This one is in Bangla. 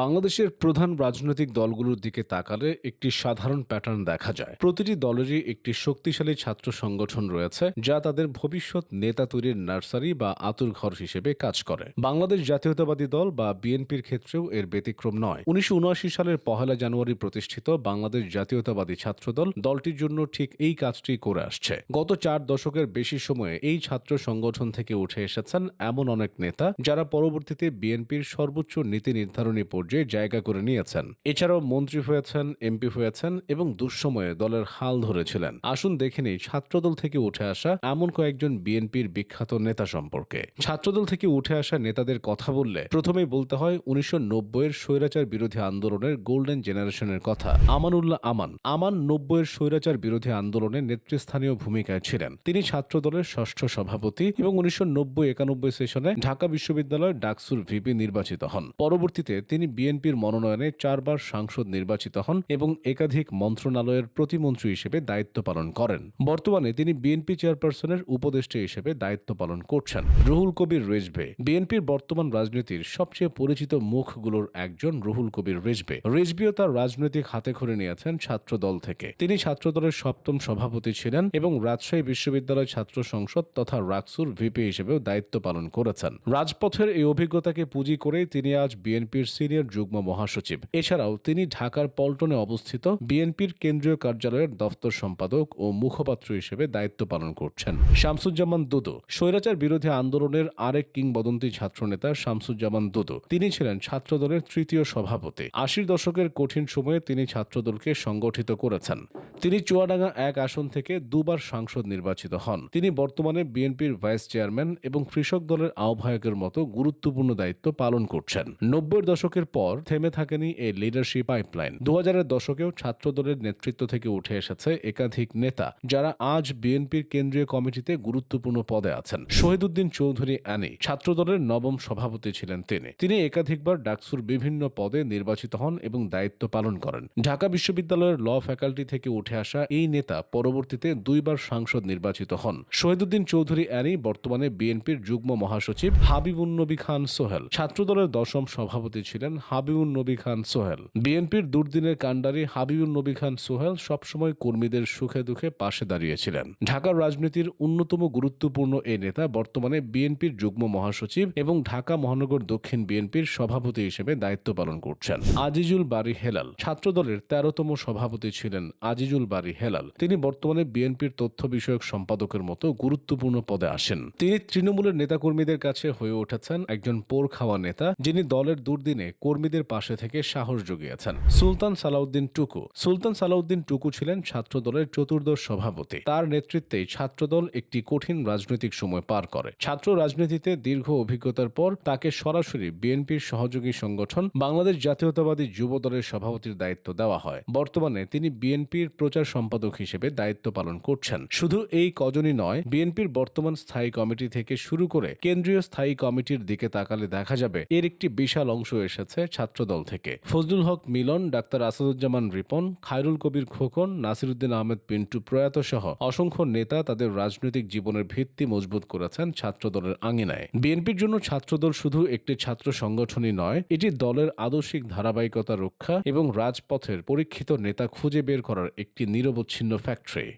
বাংলাদেশের প্রধান রাজনৈতিক দলগুলোর দিকে তাকালে একটি সাধারণ প্যাটার্ন দেখা যায়। প্রতিটি দলেরই একটি শক্তিশালী ছাত্র সংগঠন রয়েছে, যা তাদের ভবিষ্যৎ নেতা তৈরির নার্সারি বা আতুরঘর হিসেবে কাজ করে। বাংলাদেশ জাতীয়তাবাদী দল বা বিএনপির ক্ষেত্রেও এর ব্যতিক্রম নয়। উনিশশো সালের পহেলা জানুয়ারি প্রতিষ্ঠিত বাংলাদেশ জাতীয়তাবাদী ছাত্রদল দলটির জন্য ঠিক এই কাজটি করে আসছে। গত চার দশকের বেশি সময়ে এই ছাত্র সংগঠন থেকে উঠে এসেছেন এমন অনেক নেতা, যারা পরবর্তীতে বিএনপির সর্বোচ্চ নীতি নির্ধারণী পর্যায়ে জায়গা করে নিয়েছেন। এছাড়াও মন্ত্রী হয়েছেন, এমপি হয়েছেন এবং দুঃসময়ে দলের হাল ধরেছিলেন। আসুন দেখে নিই, ছাত্রদল থেকে উঠে আসা এমন কয়েকজন বিএনপির বিখ্যাত নেতা সম্পর্কে। ছাত্রদল থেকে উঠে আসা নেতাদের কথা বললে প্রথমেই বলতে হয় উনিশশো এর স্বৈরাচার বিরোধী আন্দোলনের গোল্ডেন জেনারেশনের কথা। আমানুল্লাহ আমান। আমান নব্বইয়ের স্বৈরাচার বিরোধী আন্দোলনে নেতৃস্থানীয় ভূমিকায় ছিলেন। তিনি ছাত্রদলের ষষ্ঠ সভাপতি এবং উনিশশো নব্বই একানব্বই সেশনে ঢাকা বিশ্ববিদ্যালয় ডাকসুর ভিপি নির্বাচিত হন। পরবর্তীতে তিনি বিএনপির মনোনয়নে চারবার সাংসদ নির্বাচিত হন এবং একাধিক মন্ত্রণালয়ের প্রতিমন্ত্রী হিসেবে দায়িত্ব পালন করেন। বর্তমানে তিনি বিএনপি চেয়ারপারসনের উপদেষ্টা হিসেবে দায়িত্ব পালন করছেন। রুহুল কবির রেজবে বিএনপির বর্তমান রাজনীতির সবচেয়ে পরিচিত মুখগুলোর একজন রুহুল কবির রেজবে রেজবিও তার রাজনৈতিক হাতে খড়ে নিয়েছেন ছাত্রদল থেকে। তিনি ছাত্রদলের সপ্তম সভাপতি ছিলেন এবং রাজশাহী বিশ্ববিদ্যালয় ছাত্র সংসদ তথা রাকসুর ভিপি হিসেবেও দায়িত্ব পালন করেছেন। রাজপথের এই অভিজ্ঞতাকে পুঁজি করে তিনি আজ বিএনপির সিনিয়র যুগ্ম মহাসচিব। এছাড়াও তিনি ঢাকার পল্টনে অবস্থিত বিএনপির কেন্দ্রীয় কার্যালয়ের দফতর সম্পাদক ও মুখপাত্র হিসেবে দায়িত্ব পালন করছেন। শামসুজ্জামান দুদু, স্বৈরাচার বিরোধী আন্দোলনের আরেক কিংবদন্তি ছাত্রনেতা শামসুজ্জামান দুদু। তিনি ছিলেন ছাত্রদলের তৃতীয় সভাপতি। আশির দশকের কঠিন সময়ে তিনি ছাত্রদলকে সংগঠিত করেছেন। তিনি চুয়াডাঙ্গা এক আসন থেকে দুবার সাংসদ নির্বাচিত হন। তিনি বর্তমানে বিএনপির ভাইস চেয়ারম্যান এবং কৃষক দলের আহ্বায়কের মতো গুরুত্বপূর্ণ দায়িত্ব পালন করছেন। নব্বই দশকের পর থেমে থাকেনি এই লিডারশিপ পাইপলাইন দু হাজারের দশকেও ছাত্রদলের নেতৃত্ব থেকে উঠে এসেছে একাধিক নেতা, যারা আজ বিএনপির কেন্দ্রীয় কমিটিতে গুরুত্বপূর্ণ পদে আছেন। শহীদুদ্দিন চৌধুরী অ্যানি ছাত্রদলের নবম সভাপতি ছিলেন তিনি। তিনি একাধিকবার ডাকসুর বিভিন্ন পদে নির্বাচিত হন এবং দায়িত্ব পালন করেন। ঢাকা বিশ্ববিদ্যালয়ের ল ফ্যাকাল্টি থেকে উঠে আসা এই নেতা পরবর্তীতে দুইবার সাংসদ নির্বাচিত হন। শহীদুদ্দিন চৌধুরী অ্যানি বর্তমানে বিএনপির যুগ্ম মহাসচিব হাবিবুন নবী খান সোহেল। ছাত্রদলের দশম সভাপতি ছিলেন হাবিবুন নবী খান সোহেল। বিএনপির দুর্দিনের কাণ্ডারি হাবিবুন নবী খান সোহেল সবসময় কর্মীদের সুখে দুঃখে পাশে দাঁড়িয়েছিলেন। ঢাকার রাজনীতির অন্যতম গুরুত্বপূর্ণ এই নেতা বর্তমানে বিএনপির যুগ্ম মহাসচিব এবং ঢাকা মহানগর দক্ষিণ বিএনপির সভাপতি হিসেবে দায়িত্ব পালন করছেন। আজিজুল বারি হেলাল ছাত্রদলের তেরোতম সভাপতি ছিলেন আজিজুল বারি হেলাল। তিনি বর্তমানে বিএনপির তথ্য বিষয়ক সম্পাদকের মতো গুরুত্বপূর্ণ পদে আসেন। তিনি তৃণমূলের নেতাকর্মীদের কাছে হয়ে উঠেছেন একজন পোর খাওয়া নেতা যিনি দলের দুর্দিনে কর্মীদের পাশে থেকে সাহস জুগিয়েছেন। সুলতান সালাউদ্দিন টুকু। সুলতান সালাউদ্দিন টুকু ছিলেন ছাত্রদলের চতুর্দশ সভাপতি। তার নেতৃত্বেই ছাত্রদল একটি কঠিন রাজনৈতিক সময় পার করে। ছাত্র রাজনীতিতে দীর্ঘ অভিজ্ঞতার পর তাকে সরাসরি বিএনপির সহযোগী সংগঠন বাংলাদেশ জাতীয়তাবাদী যুব দলের সভাপতির দায়িত্ব দেওয়া হয়। বর্তমানে তিনি বিএনপির প্রচার সম্পাদক হিসেবে দায়িত্ব পালন করছেন। শুধু এই কজনই নয়, বিএনপির বর্তমান স্থায়ী কমিটি থেকে শুরু করে কেন্দ্রীয় স্থায়ী কমিটির দিকে তাকালে দেখা যাবে, এর একটি বিশাল অংশ এসেছে ছাত্রদল থেকে। ফজলুল হক মিলন, ডাক্তার আসাদুজ্জামান রিপন, খায়রুল কবির খোকন, নাসিরুদ্দিন আহমেদ পিন্টু প্রয়াত সহ অসংখ্য নেতা তাদের রাজনৈতিক জীবনের ভিত্তি মজবুত করেছেন ছাত্রদলের আঙিনায়। বিএনপির জন্য ছাত্রদল শুধু একটি ছাত্র সংগঠনই নয়, এটি দলের আদর্শিক ধারাবাহিকতা রক্ষা এবং রাজপথের পরীক্ষিত নেতা খুঁজে বের করার একটি নিরবচ্ছিন্ন ফ্যাক্টরি